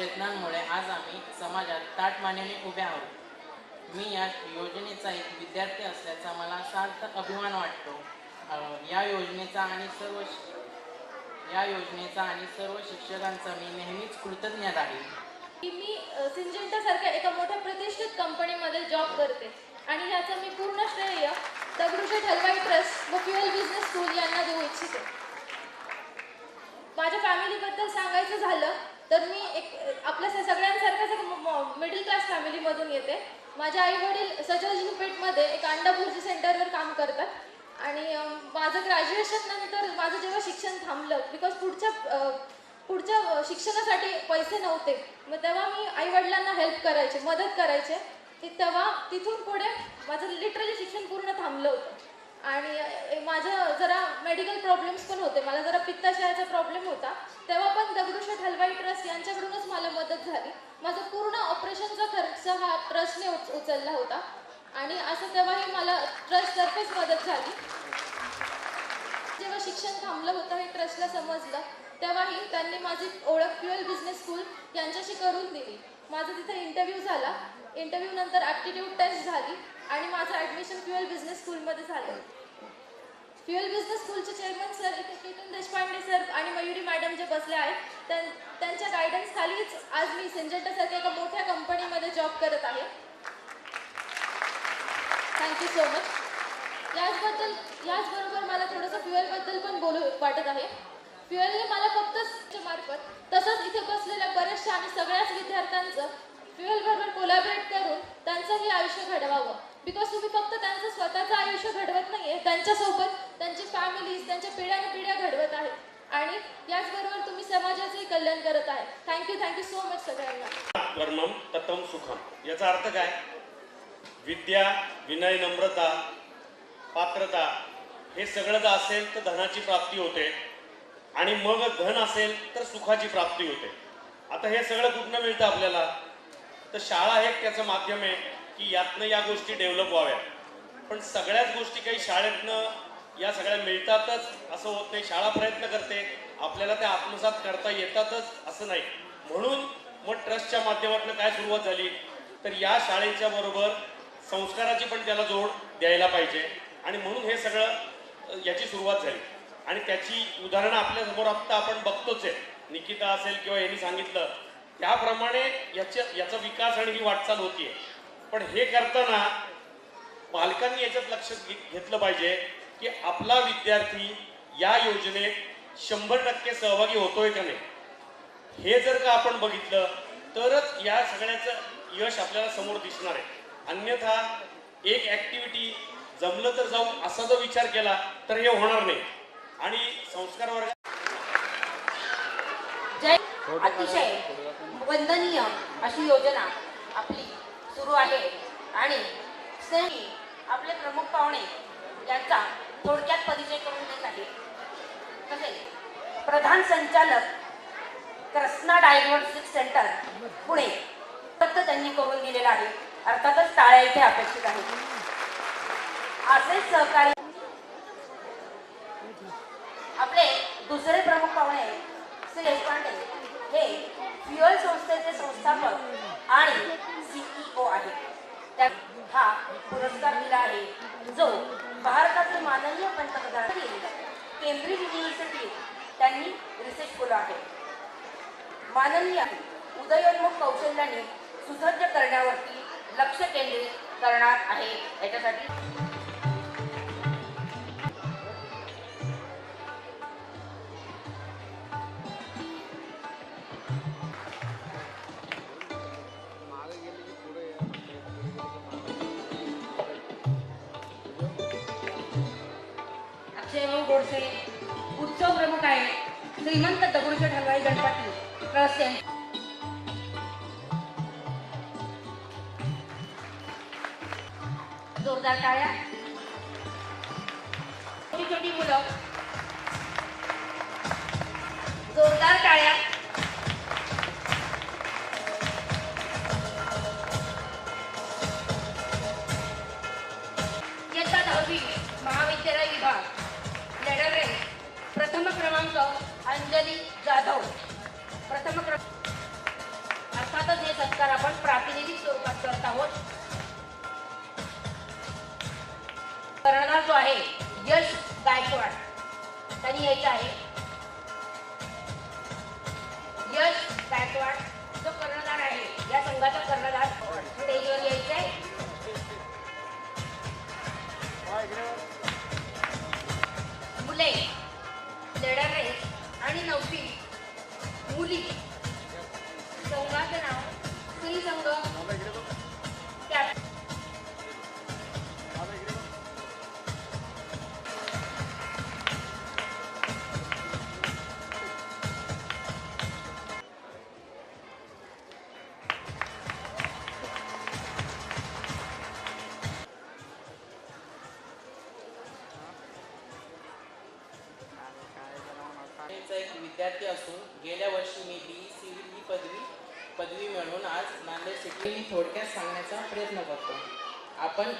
प्रयत्नांमुळे आज आम्ही समाजात ताटमानेने उभे आहोत. मी या योजनेचा एक विद्यार्थी असल्याचा मला सार्थ अभिमान वाटतो. या योजनेचा आणि सर्व या योजनेचा आणि सर्व शिक्षकांचा मी नेहमीच कृतज्ञ आहे की मी अ, सिंजेंटासारख्या एका मोठ्या प्रतिष्ठित कंपनीमध्ये जॉब करते आणि ह्याचं मी पूर्ण श्रेय दगडूशेठ हलवाई ट्रस्ट व फ्युअल बिझनेस स्कूल यांना देऊ इच्छिते. माझ्या फॅमिलीबद्दल सांगायचं झालं तर मी एक आपल्या स- सगळ्यांसारखंच एक मिडल क्लास फॅमिलीमधून येते. माझे आई वडील सजलजीपेठमध्ये एक अंडा भुर्जी सेंटरवर काम करतात. आणि माझं ग्रॅज्युएशन नंतर माझं जेव्हा शिक्षण थांबलं बिकॉज पुढच्या पुढच्या शिक्षणासाठी पैसे नव्हते मग तेव्हा मी आईवडिलांना हेल्प करायचे मदत करायचे. ती तेव्हा तिथून पुढे माझं लिटरली शिक्षण पूर्ण थांबलं होतं. आणि माझं जरा मेडिकल प्रॉब्लेम्स पण होते. मला जरा पित्ताशयाचा प्रॉब्लेम होता. तेव्हा पण दगडूशेठ हलवाई ट्रस्ट यांच्याकडूनच मला मदत झाली. माझं पूर्ण ऑपरेशनचा खर्च हा ट्रस्टने उच उचलला होता. आणि असं तेव्हाही मला ट्रस्टतर्फेच मदत झाली. जेव्हा शिक्षण थांबलं होतं हे ट्रस्टला समजलं तेव्हाही त्यांनी माझी ओळख फ्युअल बिझनेस स्कूल यांच्याशी करून दिली. माझा तिथे इंटरव्ह्यू झाला. इंटरव्ह्यू नंतर ॲप्टिट्यूड टेस्ट झाली. आणि माझं ॲडमिशन फ्युअल बिझनेस स्कूलमध्ये झालं. फ्युअल बिझनेस स्कूलचे चेअरमन सर इथे केतन देशपांडे सर आणि मयुरी मॅडम जे बसले आहेत त्यां त्यांच्या गायडन्स खालीच आज मी सिंजेंटासारख्या एका मोठ्या कंपनीमध्ये जॉब करत आहे. थँक्यू सो मच याचबद्दल याचबरोबर मला थोडंसं फ्युएलबद्दल पण बोलू वाटत आहे. फ्युएलने मला फक्त मार्फत तसंच इथे बसलेल्या बऱ्याचशा आणि सगळ्याच विद्यार्थ्यांचं फ्युएलबरोबर कोलॅबरेट करून त्यांचंही आयुष्य घडवावं. बिकॉज तुम्ही फक्त त्यांचं स्वतःचं आयुष्य घडवत नाहीये त्यांच्यासोबत त्यांची फॅमिलीज त्यांच्या पिढ्याने पिढ्या घडवत आहेत. आणि याचबरोबर तुम्ही समाजाचंही कल्याण करत आहे. थँक्यू थँक्यू सो मच सगळ्यांना. वर्णम ततम सुखम. याचा अर्थ काय? विद्या विनय नम्रता पात्रता हे सगळं जर असेल तर धनाची प्राप्ती होते. आणि मग धन असेल तर सुखाची प्राप्ती होते. आता हे सगळं कुठनं मिळतं आपल्याला? तर शाळा हे त्याचं माध्यम आहे. की यातनं या गोष्टी डेव्हलप व्हाव्या पण सगळ्याच गोष्टी काही शाळेतनं या सगळ्या मिळतातच असं होत नाही. शाळा प्रयत्न करते. आपल्याला त्या आत्मसात करता येतातच असं नाही. म्हणून मग ट्रस्टच्या माध्यमातून काय सुरुवात झाली? तर या शाळेच्या बरोबर संस्काराची पण त्याला जोड द्यायला पाहिजे. आणि म्हणून हे सगळं याची सुरुवात झाली. आणि त्याची उदाहरणं आपल्यासमोर आत्ता आपण बघतोच आहे. निकिता असेल किंवा यांनी सांगितलं त्याप्रमाणे याच्या याचा विकास आणि ही वाटचाल होतीये. पण हे करताना पालकांनी याच्यात लक्ष घेतलं पाहिजे की आपला विद्यार्थी या योजनेत शंभर टक्के सहभागी होतोय का नाही? हे जर का आपण बघितलं तरच या सगळ्याचं यश आपल्याला समोर दिसणार आहे. अन्यथा एक ऍक्टिव्हिटी जमलं तर जाऊ असा जर विचार केला तर हे होणार नाही. आणि संस्कार वर्ग अतिशय वंदनीय अशी योजना आपली. सुरू आहे. आणि स्नेही आपले प्रमुख पाहुणे यांचा थोडक्यात परिचय करून देत आहे. तसेच प्रधान संचालक कृष्णा डायग्नोस्टिक सेंटर पुणे फक्त त्यांनी करून दिलेला आहे. अर्थातच टाळ्या इथे अपेक्षित आहे असेच सहकारी आपले दुसरे प्रमुख पाहुणे श्री देशपांडे हे फ्युअल संस्थेचे संस्थापक आणि तो आहे. त्या हा पुरस्कार दिला आहे. जो भारताचे माननीय पंतप्रधान केंद्रीय युनिव्हर्सिटी त्यांनी रिसर्च केला आहे. माननीय उदयोन्मुख कौशल्याने सुसज्ज करण्यावरती लक्ष केंद्रित करणार आहे. याच्यासाठी जोरदार टाळ्या. छोटी छोटी मुलं. जोरदार टाळ्या. इयत्ता दहावी महाविद्यालय विभाग. लेडर प्रथम क्रमांक अंजली जाधव. प्रथम क्रम अर्थातच हे सत्कार आपण प्रातिनिधिक स्वरूपात करत आहोत. जो आहे यश गायकवाड. त्यांनी यायचं आहे. यश गायकवाड जो कर्णधार आहे या संघाचा कर्णधार स्टेजवर यायचं आहे. मुले लेडर रेस आणि नववी मुली संघाचं नाव स्त्री संघ. विद्यार्थी असून गेल्या वर्षी मी बी सिव्हिल ही पदवी पदवी मिळवून आज नांदेड सिटी मी थोडक्यात सांगण्याचा प्रयत्न करतो. आपण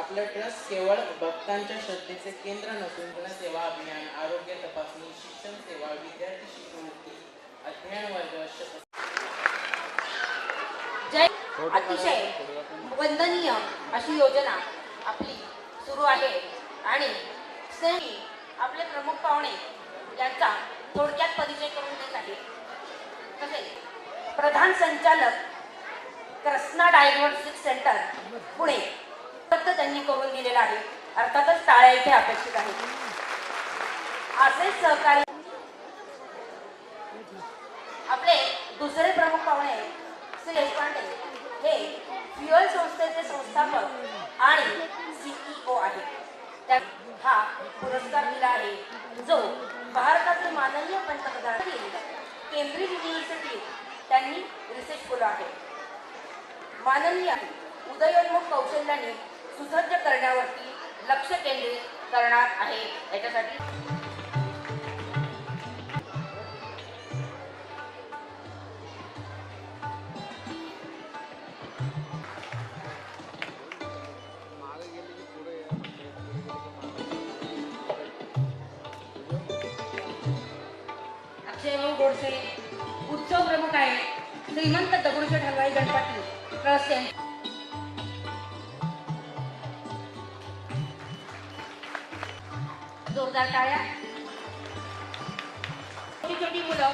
आपलं ट्रस्ट केवळ भक्तांच्या श्रद्धेचे केंद्र नसून सेवा अभियान आरोग्य तपासणी शिक्षण सेवा विद्यार्थी शिष्यवृत्ती अध्ययन वर्ग जय अतिशय वंदनीय अशी योजना आपली सुरू आहे. आणि आपले प्रमुख पाहुणे यांचा थोडक्यात परिचय करून देत आहे तसेच प्रधान संचालक कृष्णा डायग्नोस्टिक सेंटर पुणे. फक्त त्यांनी करून दिलेला आहे. अर्थातच टाळ्या इथे अपेक्षित आहे असे सहकारी आपले दुसरे प्रमुख पाहुणे श्री देशपांडे. हे फ्युअल संस्थेचे संस्थापक आणि सीईओ आहेत. त्या हा पुरस्कार दिला आहे. जो भारताचे माननीय पंतप्रधान केंद्रीय युनिव्हर्सिटी त्यांनी रिसर्च केला आहे. माननीय उदयोन्मुख कौशल्याने सुसज्ज करण्यावरती लक्ष केंद्रित करणार आहे. याच्यासाठी अक्षयभाऊ गोडसे उत्सव प्रमुख आहे. श्रीमंत दगडूशेठ हलवाई गणपती ट्रस्ट यांचे जोरदार टाळ्या. छोटी छोटी मुलं.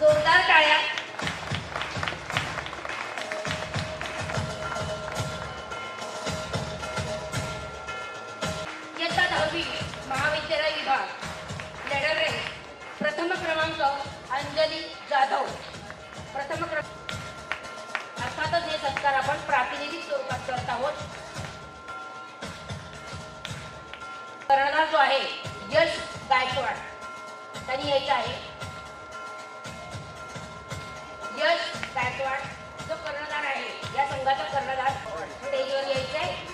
जोरदार टाळ्या. प्रथम क्रमांक अंजली जाधव. प्रथम क्रम अर्थातच हे सत्कार आपण प्रातिनिधिक स्वरूपात करत आहोत. कर्णधार जो आहे यश गायकवाड. त्यांनी यायचं आहे. यश गायकवाड जो कर्णधार आहे या संघाचा कर्णधार स्टेजवर यायचं आहे.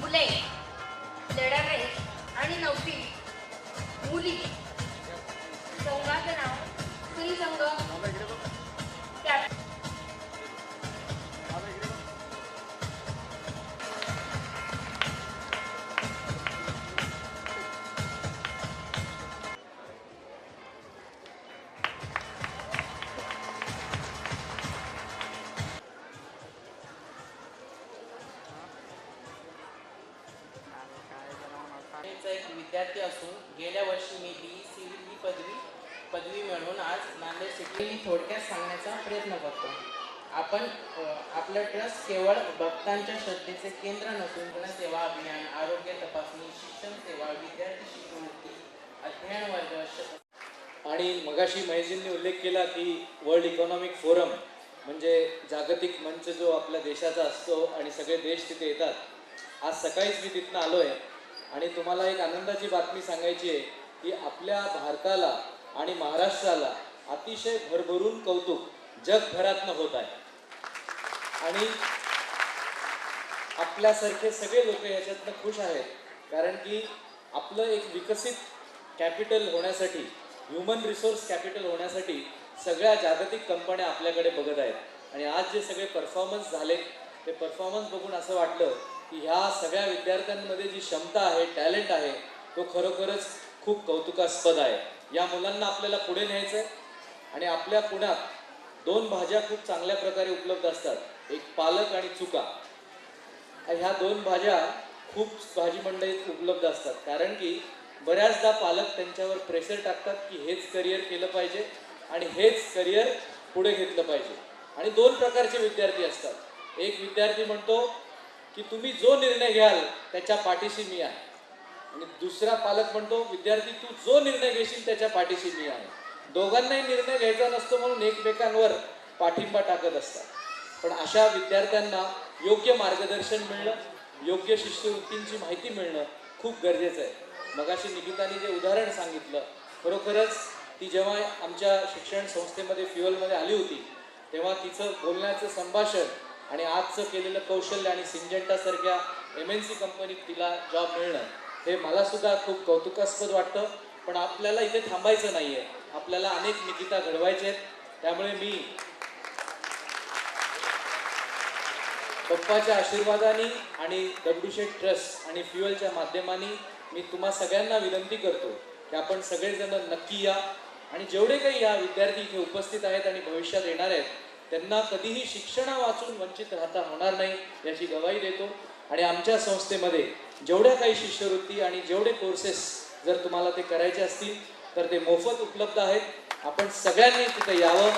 मुले विद्यार्थी असून गेल्या वर्षी मी बी सी ही पदवी पदवी मिळवून आज नांदेड सिटी मी थोडक्यात सांगण्याचा प्रयत्न करतो. आपण आपलं ट्रस्ट केवळ भक्तांच्या श्रद्धेचे केंद्र नसून सेवा अभियान आरोग्य तपासणी शिक्षण सेवा विद्यार्थी शिष्यवृत्ती अध्ययन वर्ग आणि मगाशी महेशजींनी उल्लेख केला की वर्ल्ड इकॉनॉमिक फोरम म्हणजे जागतिक मंच जो आपल्या देशाचा असतो आणि सगळे देश तिथे येतात. आज सकाळीच मी तिथनं आलो आहे आणि तुम्हाला एक आनंदाची बातमी सांगायची आहे की आपल्या भारताला आणि महाराष्ट्राला अतिशय भरभरून कौतुक जगभरातनं होत आहे. आणि आपल्यासारखे सगळे लोक याच्यातनं खुश आहेत. कारण की आपलं एक विकसित कॅपिटल होण्यासाठी ह्युमन रिसोर्स कॅपिटल होण्यासाठी सगळ्या जागतिक कंपन्या आपल्याकडे बघत आहेत. आणि आज जे सगळे परफॉर्मन्स झाले ते परफॉर्मन्स बघून असं वाटलं की ह्या सगळ्या विद्यार्थ्यांमध्ये जी क्षमता आहे टॅलेंट आहे तो खरोखरच खूप कौतुकास्पद आहे. या मुलांना आपल्याला पुढे न्यायचं आहे आणि आपल्या पुण्यात दोन भाज्या खूप चांगल्या प्रकारे उपलब्ध असतात. एक पालक आणि चुका. ह्या दोन भाज्या खूप भाजी मंडईत उपलब्ध असतात. कारण की बऱ्याचदा पालक त्यांच्यावर प्रेशर टाकतात की हेच करिअर केलं पाहिजे आणि हेच करिअर पुढे घेतलं पाहिजे. आणि दोन प्रकारचे विद्यार्थी असतात. एक विद्यार्थी म्हणतो की तुम्ही जो निर्णय घ्याल त्याच्या पाठीशी मी आहे. आणि दुसरा पालक म्हणतो विद्यार्थी तू जो निर्णय घेशील त्याच्या पाठीशी मी आहे. दोघांनाही निर्णय घ्यायचा नसतो म्हणून एकमेकांवर पाठिंबा टाकत असतात. पण अशा विद्यार्थ्यांना योग्य मार्गदर्शन मिळणं योग्य शिष्यवृत्तींची माहिती मिळणं खूप गरजेचं आहे. मगाशी निकिताने जे उदाहरण सांगितलं खरोखरच ती जेव्हा आमच्या शिक्षण संस्थेमध्ये फ्युअलमध्ये आली होती तेव्हा तिचं बोलण्याचं संभाषण आणि आजचं केलेलं कौशल्य आणि सिंजेंटासारख्या एम एन सी कंपनीत तिला जॉब मिळणं हे मला सुद्धा खूप कौतुकास्पद वाटतं. पण आपल्याला इथे थांबायचं नाही आहे आपल्याला अनेक निकिता घडवायचे आहेत. त्यामुळे मी पप्पाच्या आशीर्वादाने आणि दगडूशेठ ट्रस्ट आणि फ्युअलच्या माध्यमाने मी तुम्हा सगळ्यांना विनंती करतो की आपण सगळेजण नक्की या. आणि जेवढे काही या विद्यार्थी इथे उपस्थित आहेत आणि भविष्यात येणार आहेत त्यांना कधीही शिक्षणा वाचून वंचित राहता होणार नाही याची गवाही देतो. आणि आमच्या संस्थेमध्ये जेवढ्या काही शिष्यवृत्ती आणि जेवढे कोर्सेस जर तुम्हाला ते करायचे असतील तर ते मोफत उपलब्ध आहेत. आपण सगळ्यांनी तिथं यावं.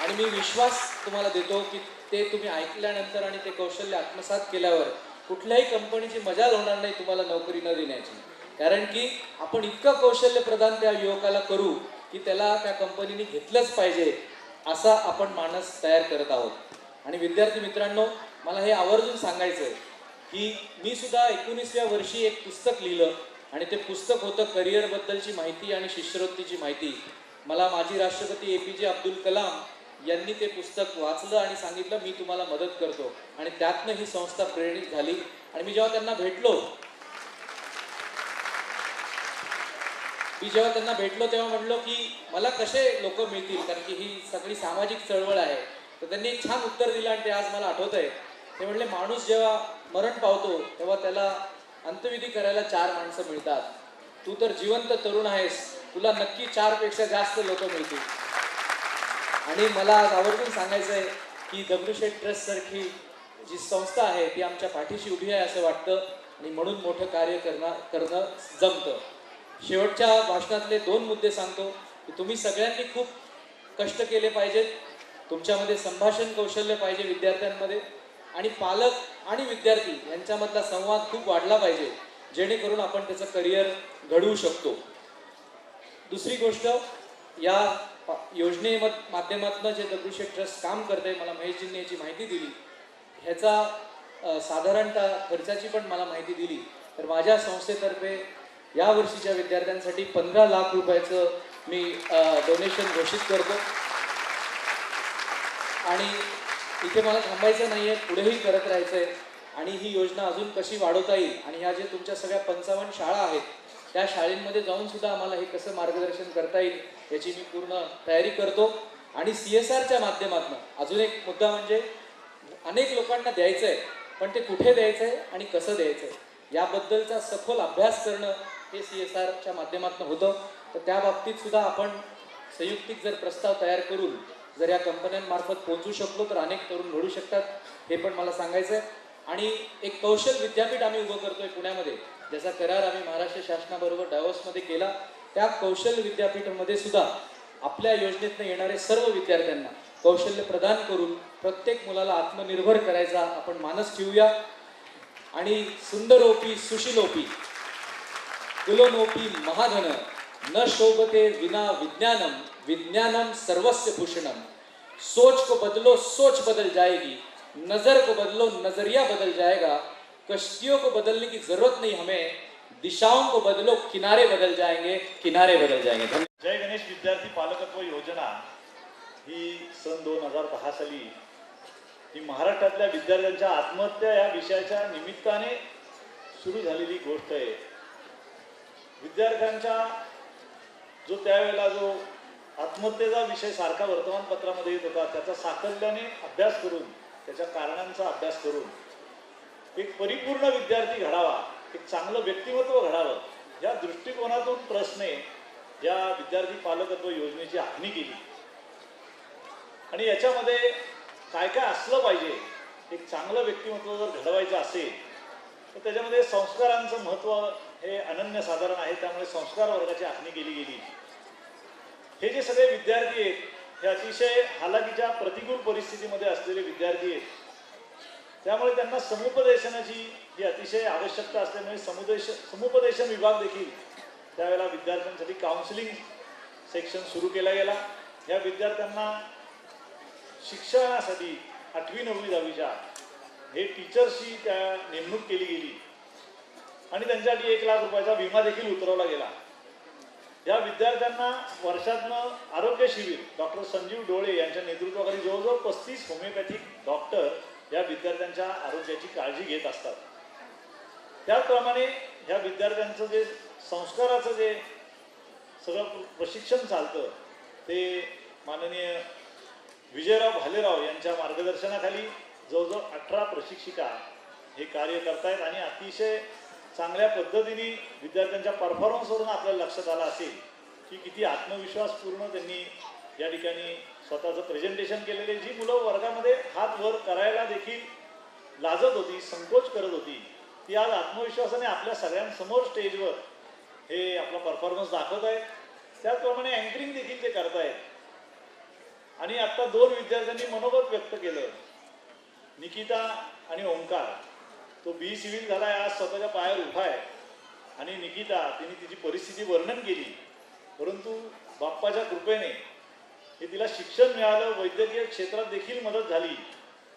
आणि मी विश्वास तुम्हाला देतो की ते तुम्ही ऐकल्यानंतर आणि ते कौशल्य आत्मसात केल्यावर कुठल्याही कंपनीची मजाल होणार नाही तुम्हाला नोकरी न देण्याची. कारण की आपण इतकं कौशल्य प्रदान त्या युवकाला करू की त्याला त्या कंपनीने घेतलंच पाहिजे. असा आपण माणस तयार करत आहोत. आणि विद्यार्थी मित्रांनो मला हे आवर्जून सांगायचं आहे की मी सुद्धा एकोणीसव्या वर्षी एक पुस्तक लिहिलं आणि ते पुस्तक होतं करिअरबद्दलची माहिती आणि शिष्यवृत्तीची माहिती. मला माजी राष्ट्रपती ए पी जे अब्दुल कलाम यांनी ते पुस्तक वाचलं आणि सांगितलं मी तुम्हाला मदत करतो. आणि त्यातनं ही संस्था प्रेरित झाली. आणि मी जेव्हा त्यांना भेटलो मी जेव्हा त्यांना भेटलो तेव्हा म्हटलो की मला कसे लोक मिळतील? कारण की ही सगळी सामाजिक चळवळ आहे. तर त्यांनी एक छान उत्तर दिलं आणि ते आज मला आठवत आहे ते म्हटले माणूस जेव्हा मरण पावतो तेव्हा त्याला अंत्यविधी करायला चार माणसं मिळतात. तू तर जिवंत तरुण आहेस. तुला नक्की चारपेक्षा जास्त लोक मिळतील. आणि मला आज आवर्जून सांगायचं आहे की दगडूशेठ ट्रस्ट सारखी जी संस्था आहे ती आमच्या पाठीशी उभी आहे असं वाटतं आणि म्हणून मोठं कार्य करणं करणं जमतं. शेवटच्या भाषणातले दोन मुद्दे सांगतो की तुम्ही सगळ्यांनी खूप कष्ट केले पाहिजेत. तुमच्यामध्ये संभाषण कौशल्य पाहिजे विद्यार्थ्यांमध्ये. आणि पालक आणि विद्यार्थी यांच्यामधला संवाद खूप वाढला पाहिजे जेणेकरून आपण त्याचं करिअर घडवू शकतो. दुसरी गोष्ट या योजने माध्यमातून जे दगडूशेठ ट्रस्ट काम करते मला महेशजींनी याची माहिती दिली. ह्याचा साधारणतः खर्चाची पण मला माहिती दिली. तर माझ्या संस्थेतर्फे या वर्षीच्या विद्यार्थ्यांसाठी पंधरा लाख रुपयाचं मी डोनेशन घोषित करतो. आणि इथे मला थांबायचं नाही आहे पुढेही करत राहायचं आहे आणि ही योजना अजून कशी वाढवता येईल? आणि ह्या जे तुमच्या सगळ्या पंचावन्न शाळा आहेत त्या शाळेंमध्ये जाऊन सुद्धा आम्हाला हे कसं मार्गदर्शन करता येईल याची मी पूर्ण तयारी करतो. आणि सी एस आरच्या माध्यमातून अजून एक मुद्दा म्हणजे अनेक लोकांना द्यायचं आहे पण ते कुठे द्यायचं आहे आणि कसं द्यायचं आहे याबद्दलचा सखोल अभ्यास करणं हे सी एस आरच्या माध्यमातून होतं. तर त्या बाबतीत सुद्धा आपण संयुक्तिक जर प्रस्ताव तयार करून जर या कंपन्यांमार्फत पोहोचू शकलो तर अनेक तरुण घडू शकतात हे पण मला सांगायचं आहे आणि एक कौशल विद्यापीठ आम्ही उभं करतोय पुण्यामध्ये ज्याचा करार आम्ही महाराष्ट्र शासनाबरोबर डायव्हर्समध्ये केला. त्या कौशल्य विद्यापीठामध्ये सुद्धा आपल्या योजनेतनं येणारे सर्व विद्यार्थ्यांना कौशल्य प्रदान करून प्रत्येक मुलाला आत्मनिर्भर करायचा आपण मानस ठेवूया. आणि सुंदरोपी सुशीलोपी कुलोनोपी महाधन न शोभते विना विज्ञानम विज्ञानम सर्वस्य भूषणम सोच को बदलो सोच बदल जाएगी। नजर को बदलो नजरिया बदल जाएगा। कश्तियों को बदलने की जरूरत नहीं हमें। दिशाओं को बदलो किनारे बदल जाएंगे किनारे बदल जाएंगे। जय गणेश विद्यार्थी पालकत्व योजना ही सन दोन हजार दहा साली ही महाराष्ट्रातल्या विद्यार्थ्यांच्या आत्महत्या या विषयाच्या निमित्ताने सुरू झालेली गोष्ट आहे. विद्यार्थ्यांच्या जो त्यावेळेला जो आत्महत्येचा विषय सारखा वर्तमानपत्रामध्ये येत होता त्याचा साकल्याने अभ्यास करून त्याच्या कारणांचा अभ्यास करून एक परिपूर्ण विद्यार्थी घडावा एक चांगलं व्यक्तिमत्व घडावं या दृष्टिकोनातून ट्रस्टने या विद्यार्थी पालकत्व योजनेची आखणी केली. आणि याच्यामध्ये काय काय असलं पाहिजे एक चांगलं व्यक्तिमत्व जर घडवायचं असेल तर त्याच्यामध्ये संस्कारांचं महत्त्व हे अनन्यसाधारण आहे त्यामुळे संस्कार वर्गाची आखणी केली गेली. हे जे सगळे विद्यार्थी आहेत हे अतिशय हालाकीच्या प्रतिकूल परिस्थितीमध्ये असलेले विद्यार्थी आहेत. त्यामुळे त्यांना समुपदेशनाची ही अतिशय आवश्यकता असल्यामुळे समुदेश समुपदेशन विभाग देखील त्यावेळेला विद्यार्थ्यांसाठी काउन्सिलिंग सेक्शन सुरू केला गेला. या विद्यार्थ्यांना शिक्षणासाठी आठवी नववी दहावीच्या हे टीचर्सची त्या नेमणूक केली गेली. आणि त्यांच्यासाठी एक लाख रुपयाचा विमा देखील उतरवला गेला. या विद्यार्थ्यांना वर्षातनं आरोग्य शिबिर डॉक्टर संजीव डोळे यांच्या नेतृत्वाखाली जवळजवळ पस्तीस होमिओपॅथिक डॉक्टर या विद्यार्थ्यांच्या आरोग्याची काळजी घेत असतात. त्याचप्रमाणे ह्या विद्यार्थ्यांचं जे संस्काराचं जे सगळं प्रशिक्षण चालतं ते माननीय विजयराव भालेराव यांच्या मार्गदर्शनाखाली जवळजवळ अठरा प्रशिक्षिका हे कार्य करतायत आणि अतिशय चांगल्या पद्धतीने विद्यार्थ्यांच्या परफॉर्मन्सवरून आपल्याला लक्षात आलं असेल की किती आत्मविश्वासपूर्ण त्यांनी या ठिकाणी स्वतःचं प्रेझेंटेशन केलेले जी मुलं वर्गामध्ये हात वर करायला देखील लाजत होती संकोच करत होती ती आज आत्मविश्वासाने आपल्या सगळ्यांसमोर स्टेजवर हे आपला परफॉर्मन्स दाखवत आहेत. त्याचप्रमाणे अँकरिंग देखील ते करतायत आणि आत्ता दोन विद्यार्थ्यांनी मनोगत व्यक्त केलं. निकिता आणि ओंकार. तो बी सिव्हिल झाला आहे आज स्वतःच्या पायावर उभा आहे. आणि निकिता तिने तिची परिस्थिती वर्णन केली. परंतु बाप्पाच्या कृपेने हे तिला शिक्षण मिळालं वैद्यकीय क्षेत्रात देखील मदत झाली.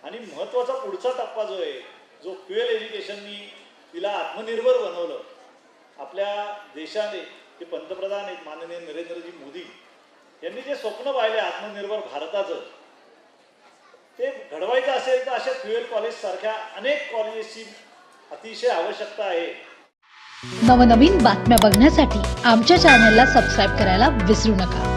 आणि महत्त्वाचा पुढचा टप्पा जो आहे जो फ्युएल एज्युकेशननी तिला आत्मनिर्भर बनवलं. आपल्या देशाने ते पंतप्रधान आहेत माननीय नरेंद्रजी मोदी यांनी जे स्वप्न पाहिले आत्मनिर्भर भारताचं ते घडवायचं असेल तर अशा फ्युएल कॉलेज सारख्या अनेक कॉलेजेसची अतिशय आवश्यकता आहे. नवनवीन बातम्या बघण्यासाठी आमच्या चॅनलला सबस्क्राईब करायला विसरू नका.